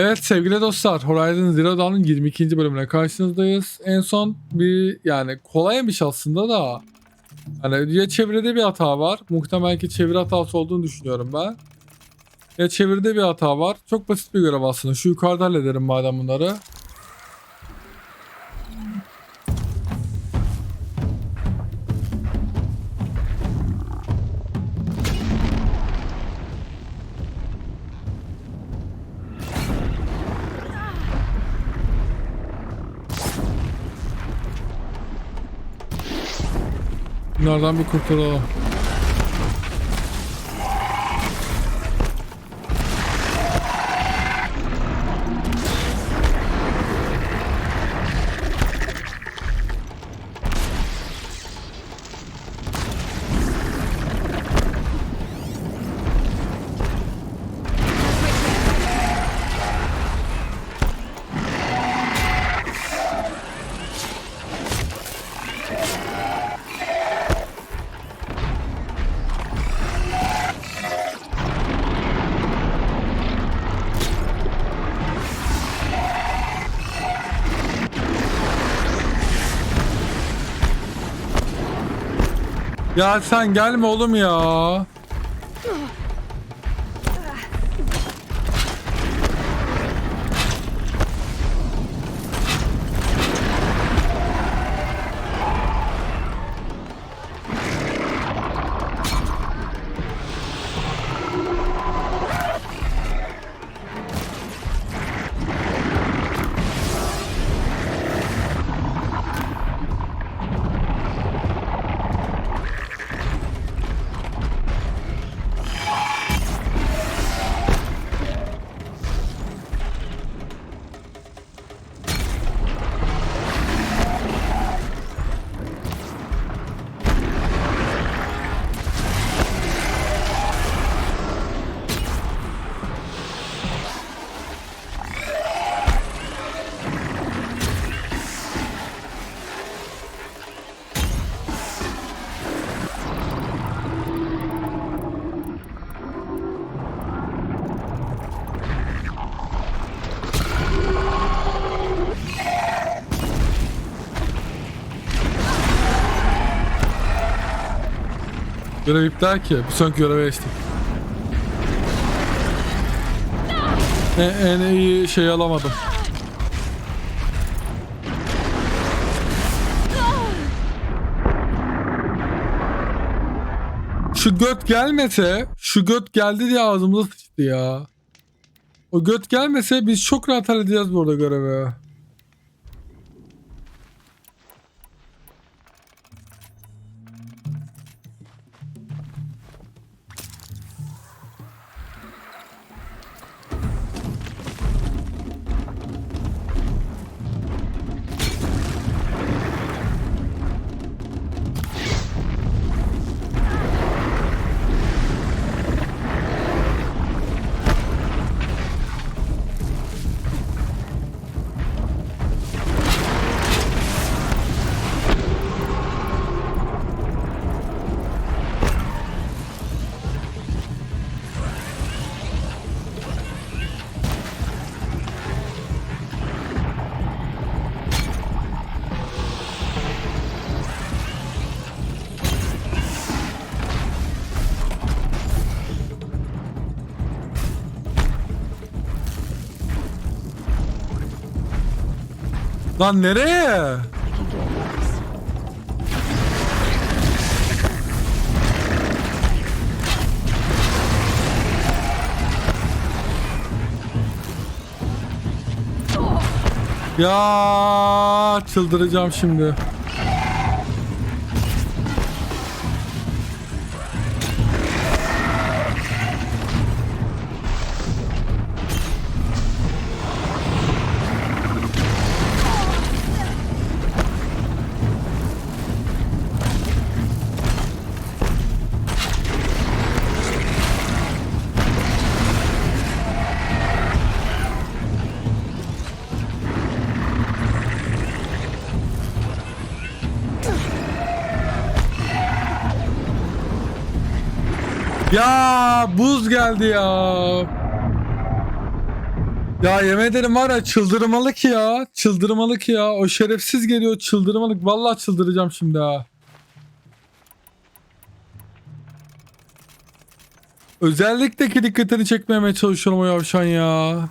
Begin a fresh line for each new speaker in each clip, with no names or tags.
Evet sevgili dostlar Horizon Zero Dawn'ın 22. bölümüne karşınızdayız. En son bir yani kolaymış aslında da hani ya çeviride bir hata var. Muhtemelen ki çeviri hatası olduğunu düşünüyorum ben. Ya çeviride bir hata var. Çok basit bir görev aslında. Şu yukarıda hallederim madem bunları. Bunlardan bir kurtulalım. Ya sen gelme oğlum ya. Görev iptal ki. Bir sonraki göreve geçtik. En, en iyi şeyi alamadım. Şu göt gelmese, şu göt geldi diye ağzımıza sıçtı ya. O göt gelmese biz çok rahat halledeceğiz burada görevi. Lan nereye? Ya çıldıracağım şimdi. Ya buz geldi ya. Ya yemin ederim var ya çıldırmalık ya. Çıldırmalık ya. O şerefsiz geliyor çıldırmalık. Vallahi çıldıracağım şimdi ha. Özellikle dikkatini çekmemeye çalışıyorum o yavşan ya.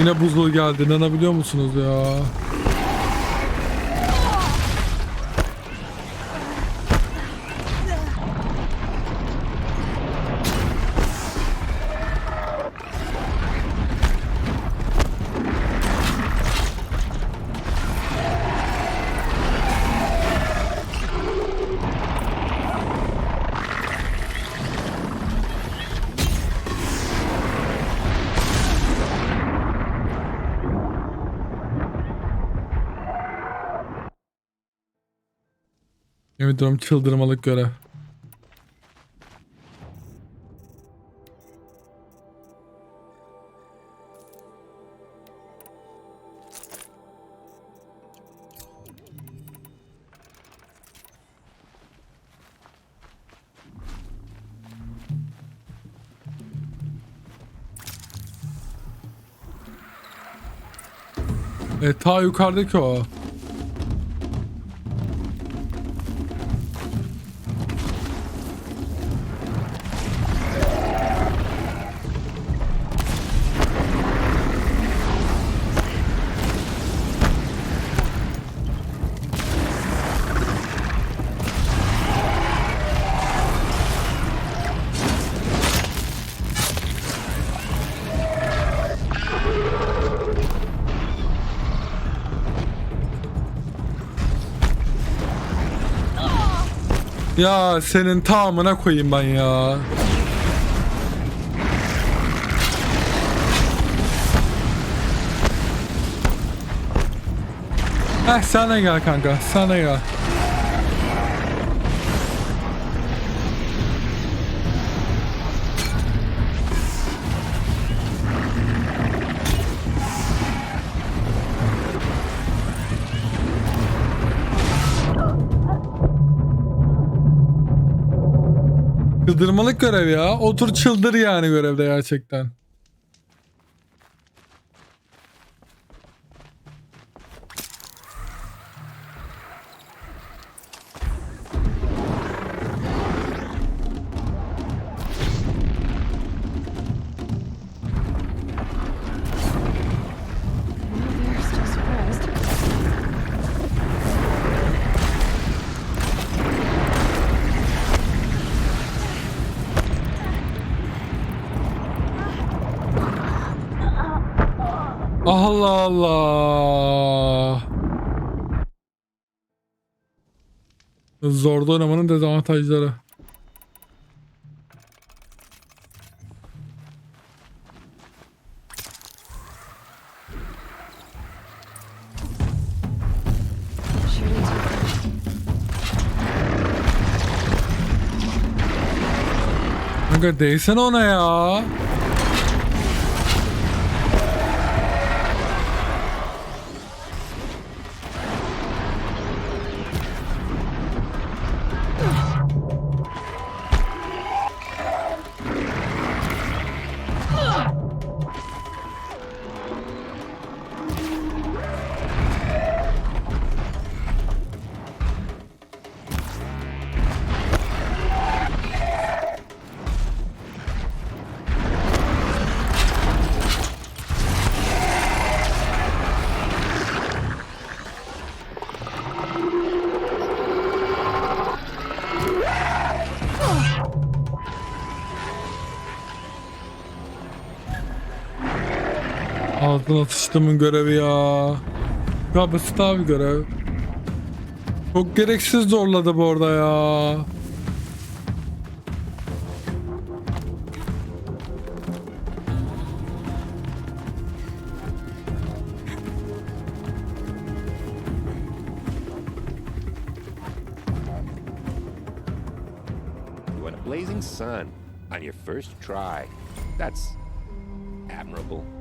Yine buzlu geldi. İnanabiliyor musunuz ya? Yemin ediyorum çıldırmalık görev. E ta yukarıdaki o. Ya senin tamamına koyayım ben ya. Heh sana gel kanka sana gel. Çıldırmalık görev ya. Otur çıldır yani görevde gerçekten. Allah Allah. Zorda oynamanın dezavantajları. Kanka değsene ona ya. Ağzına sıçtımın görevi ya. Ya basit abi görev. Çok gereksiz zorladı bu arada ya.
Sun on your first try. That's admirable.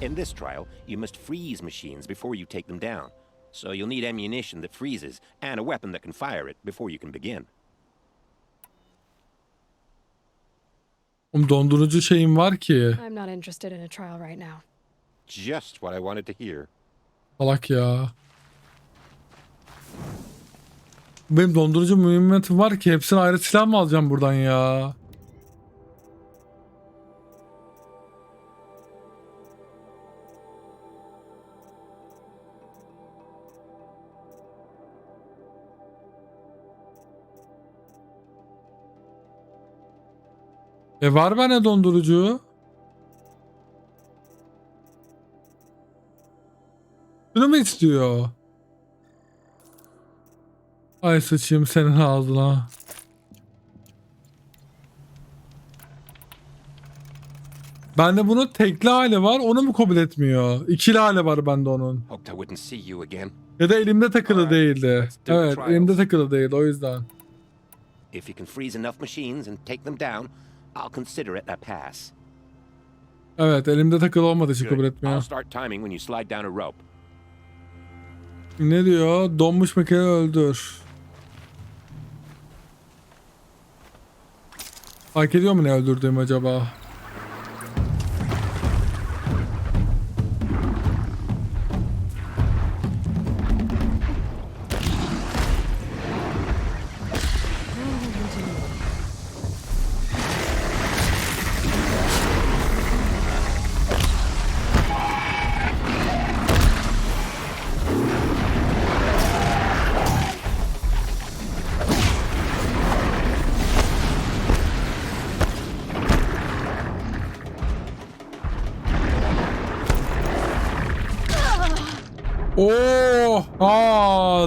In this trial, you must freeze machines before you take them down. So you'll need ammunition that freezes and a weapon that can fire it before you can begin.
Oğlum dondurucu şeyim var ki.
I'm not interested in a trial right now.
Just what I wanted to hear.
Salak ya. Benim dondurucu mühimmetim var ki hepsini ayrı silah mı alacağım buradan ya? E var bende dondurucu. Bunu mu istiyor? Ay sıçayım senin ağzına. Bende bunun tekli hali var onu mu kabul etmiyor? İkili hali var bende onun. Ya da elimde takılı değildi. Evet elimde takılı değildi o yüzden.
If you can freeze enough machines and take them down, I'll consider it a pass.
Evet elimde takılı olmadığı için kabul
Good. I'll
etmiyor.
start timing when you slide down a rope.
Ne diyor? Donmuş makine öldür. Fark ediyor mu ne öldürdüğüm acaba?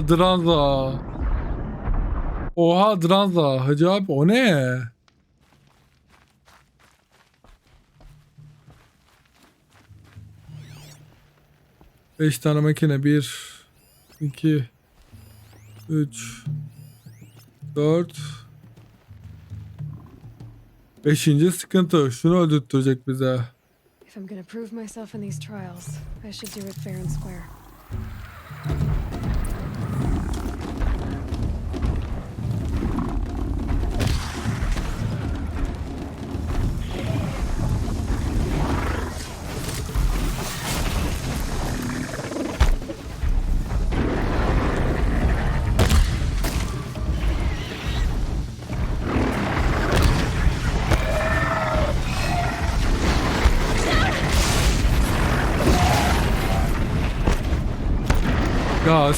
Aa, Dranza. Oha Dranza. Hacı abi o ne? Beş tane makine. Bir, iki, üç, dört. Beşinci sıkıntı. Şunu öldürtecek bize.
If I'm gonna prove myself in these trials, I should do it fair and square.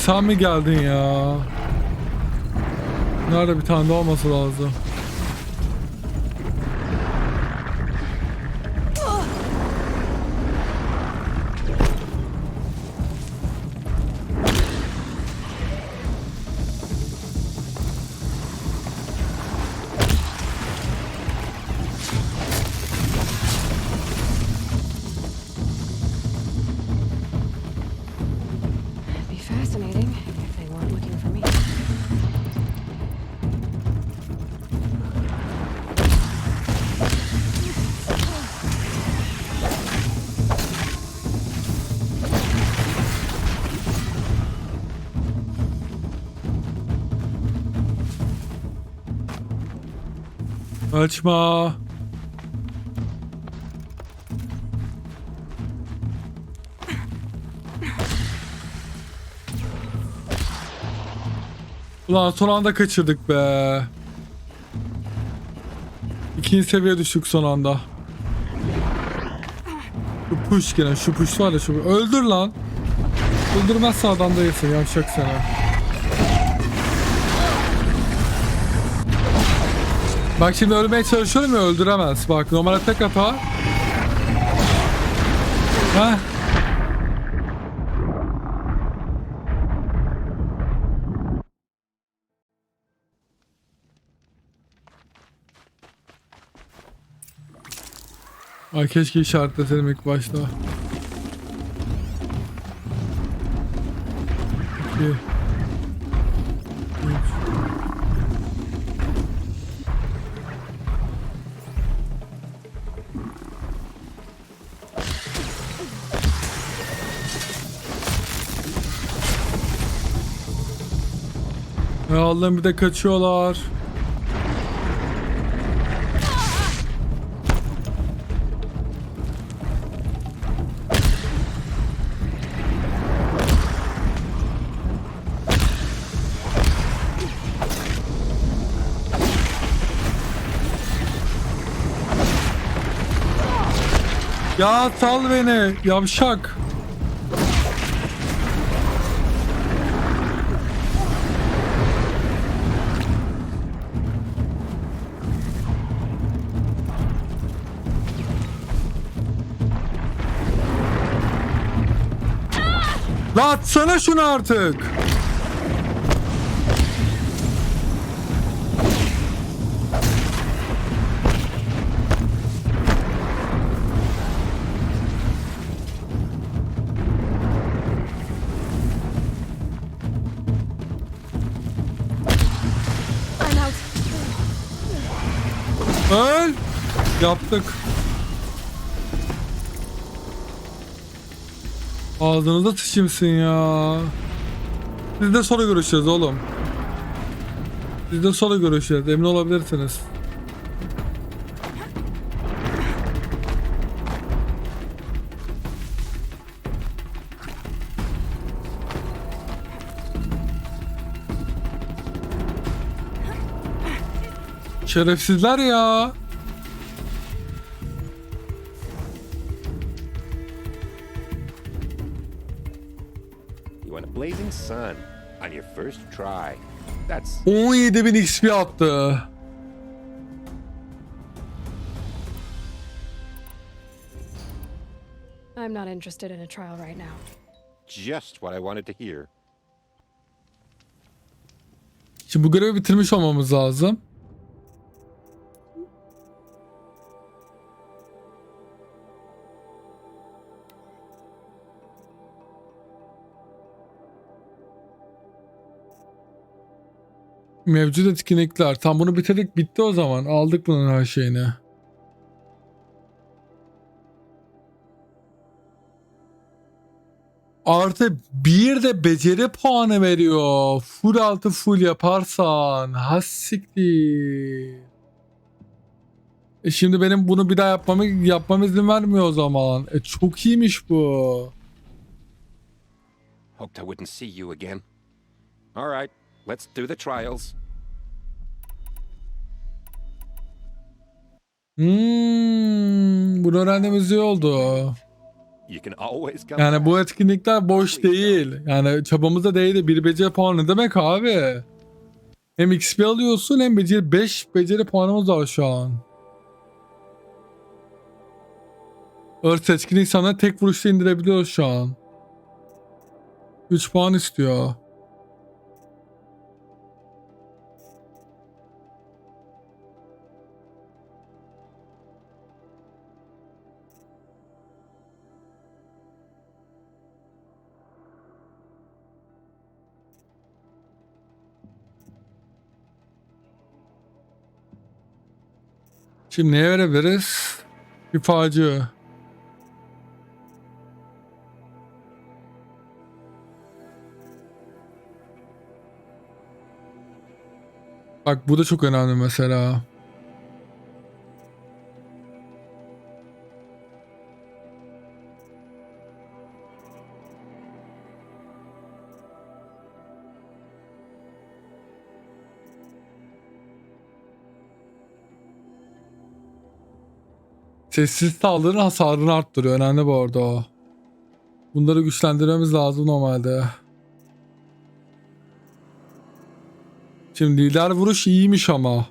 Sen mi geldin ya? Nerede bir tane daha olması lazım. Açma. Ulan son anda kaçırdık be. İkinci seviye düştük son anda. Şu push gene şu push var ya şu öldür lan. Öldürmezse adam değilsin yavşak seni. Bak şimdi ölmeye çalışıyorum ya öldüremez. Bak normalde tek hata. Heh. Ay keşke işaretleseydim ilk başta. İki. Ya Allah'ım bir de kaçıyorlar. Ya sal beni yavşak. La atsana şunu artık. Öl. Yaptık. Ağzınıza sıçayımsın ya. Biz de sonra görüşeceğiz oğlum. Biz de sonra görüşeceğiz. Emin olabilirsiniz. Şerefsizler ya.
First try. That's
17.000 XP attı.
I'm not interested in a trial right now.
just what I wanted to hear.
Şimdi bu görevi bitirmiş olmamız lazım. Mevcut etkinlikler. Tam bunu bitirdik bitti o zaman. Aldık bunun her şeyini. Artı bir de beceri puanı veriyor. Full altı full yaparsan. Hassiktir. E şimdi benim bunu bir daha yapmamı yapmam izin vermiyor o zaman. E çok iyiymiş bu.
Hoped I wouldn't see you again. All right, let's do the trials.
Hmm, bunu öğrendiğimiz iyi oldu. Yani bu etkinlikler boş değil. Yani çabamıza değdi. Bir beceri puanı ne demek abi? Hem XP alıyorsun hem beceri 5 beceri puanımız var şu an. Earth etkinlik sana tek vuruşta indirebiliyoruz şu an. 3 puan istiyor. Şimdi neye verebiliriz? İfacı. Bak bu da çok önemli mesela. Sessiz saldırının hasarını arttırıyor. Önemli bu arada o. Bunları güçlendirmemiz lazım normalde. Şimdi lider vuruş iyiymiş ama.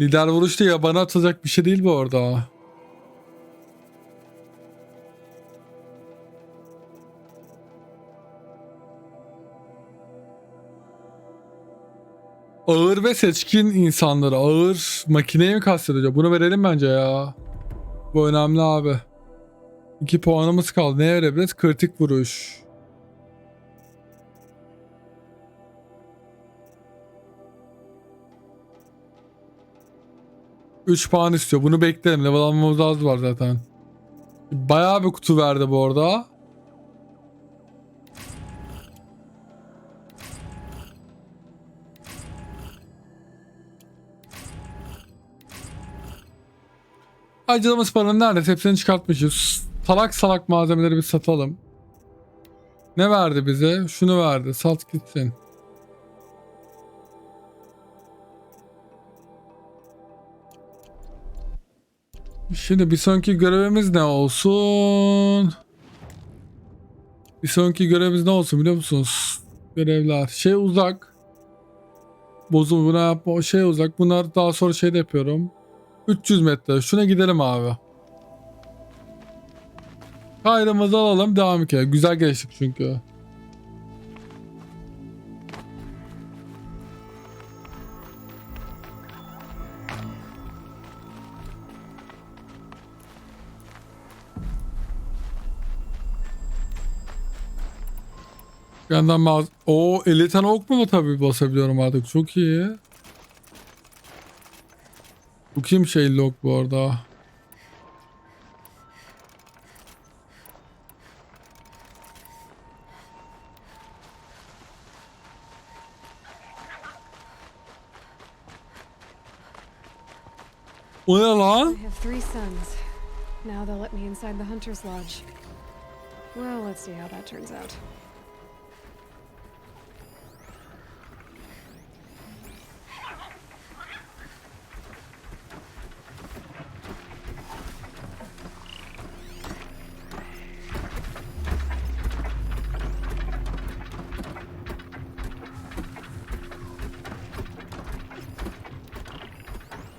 Lider vuruşta yabana atılacak bir şey değil bu arada. Ağır ve seçkin insanları. Ağır makineye mi kastediyor? Bunu verelim bence ya. Bu önemli abi. 2 puanımız kaldı. Neye verebiliriz? Kritik vuruş. Üç puan istiyor. Bunu beklerim. Level almamız az var zaten. Bayağı bir kutu verdi bu arada. Acılımız paranın neredeyse hepsini çıkartmışız. Salak salak malzemeleri bir satalım. Ne verdi bize? Şunu verdi. Sat gitsin. Şimdi bir sonraki görevimiz ne olsun? Bir sonraki görevimiz ne olsun biliyor musunuz? Görevler. Şey uzak. Bozul buna yapma. Şey uzak. Bunlar daha sonra şeyde yapıyorum. 300 metre. Şuna gidelim abi. Kayrımızı alalım. Devam edelim. Güzel geçtik çünkü. Yandan mağaz... Oo 50 tane ok mu tabii basabiliyorum artık. Çok iyi. Bu kim şey log bu arada? O ne
I have three sons. Now they'll let me inside the Hunter's Lodge. Well, let's see how that turns out.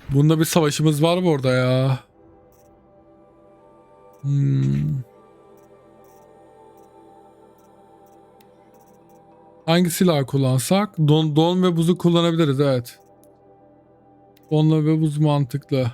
Bunda bir savaşımız var mı orada ya? Hmm. Hangi silah kullansak? Don, don ve buzu kullanabiliriz evet. Donla ve buz mantıklı.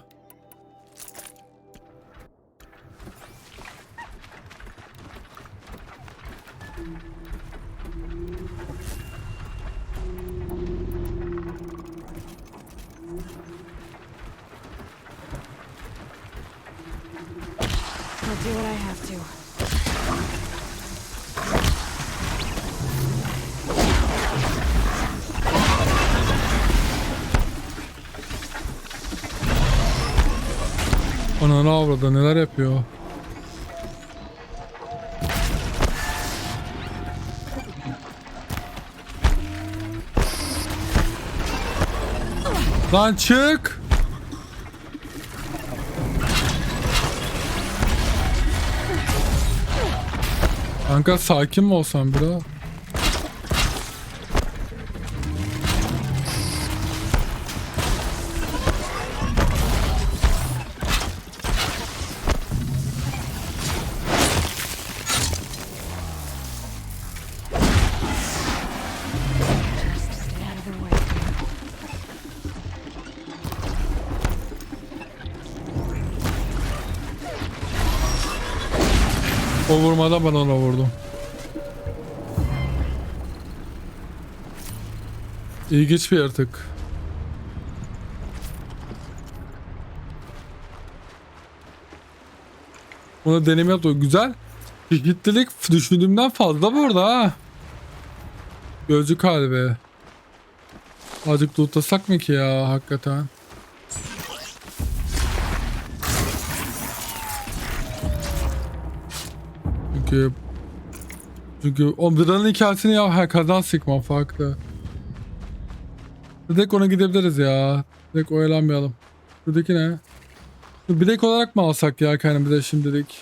Lan çık! Kanka sakin mi olsan biraz? Vurmadan ben ona vurdum. İlginç bir yaratık. Bunu deneme yaptı. Güzel. Çeşitlilik düşündüğümden fazla burada ha. Gözcü kalbi. Azıcık lootlasak mı ki ya hakikaten? Çünkü çünkü o Bıdan'ın hikayesini ya ha, kazan sıkma farklı. Direkt ona gidebiliriz ya. Direkt oyalanmayalım. Buradaki ne? Bilek olarak mı alsak ya kendimize şimdilik?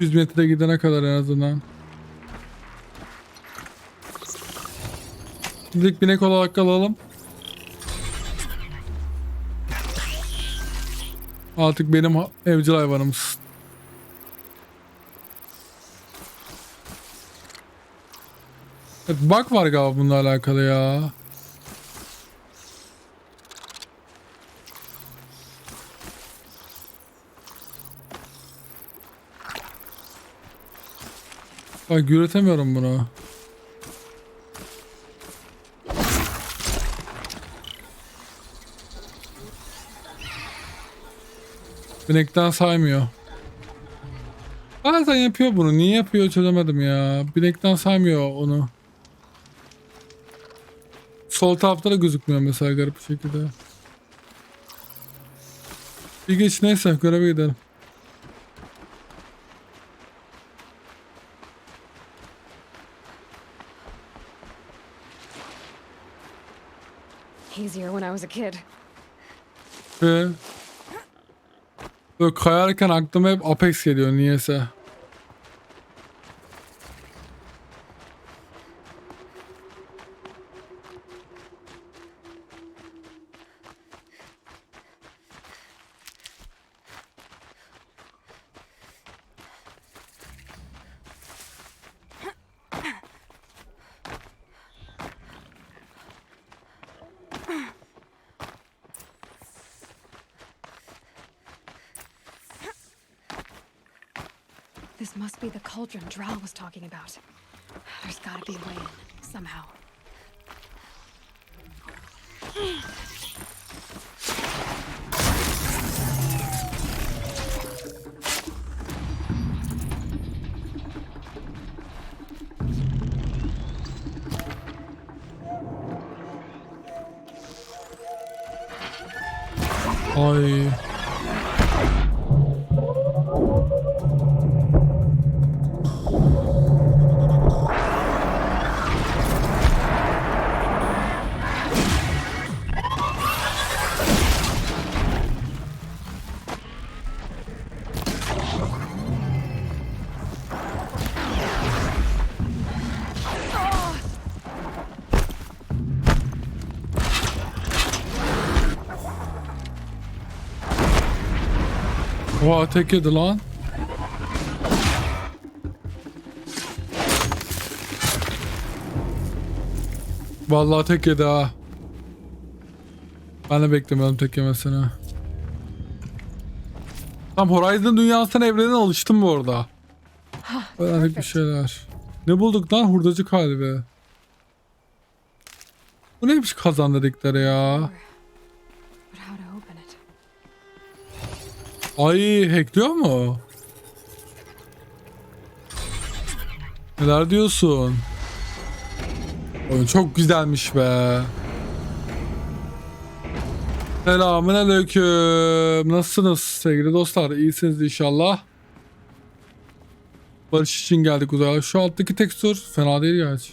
100 metre gidene kadar en azından. Şimdilik binek olarak alalım. Artık benim evcil hayvanımsın. Evet, bug var galiba bununla alakalı ya. Bak yürütemiyorum bunu. Binekten saymıyor. Bazen yapıyor bunu. Niye yapıyor çözemedim ya. Binekten saymıyor onu. Sol tarafta da gözükmüyor mesela garip bir şekilde. Bir geç neyse göreve gidelim.
Easier when I was a kid.
Böyle kayarken aklıma hep Apex geliyor niyeyse.
This must be the cauldron Drow was talking about. There's gotta be a way in, somehow.
Ay. Oha tek yedi lan. Vallahi tek yedi ha. Ben de beklemiyordum tek yemesini. Tam Horizon dünyasına evrene alıştım bu arada. Öğrendik bir şeyler. Ne bulduk lan hurdacı kalbi. Bu neymiş kazan dedikleri ya. Ay hackliyor mu? Neler diyorsun? Oyun çok güzelmiş be. Selamun aleyküm. Nasılsınız sevgili dostlar? İyisiniz inşallah. Barış için geldik uzaya. Şu alttaki tekstür fena değil gerçi.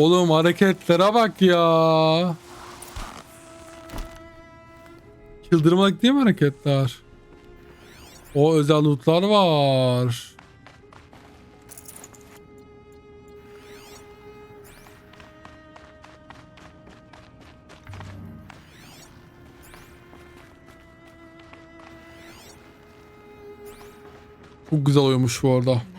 Oğlum hareketlere bak ya. Çıldırmak değil mi hareketler? O özel lootlar var. Çok güzel oymuş bu arada.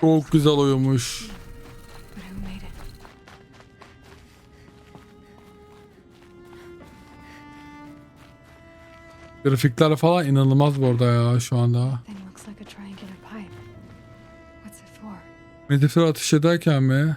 Çok güzel
it?
Grafikler falan inanılmaz bu arada ya şu anda. Medifler ateş ederken mi?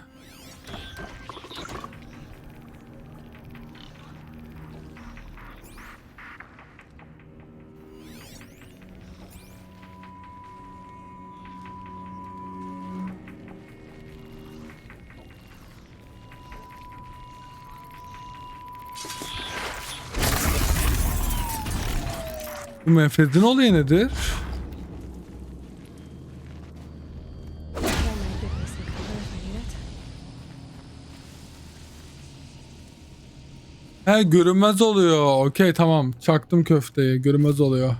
Bu menfezin olayı nedir? He görünmez oluyor. Okey tamam. Çaktım köfteyi. Görünmez oluyor.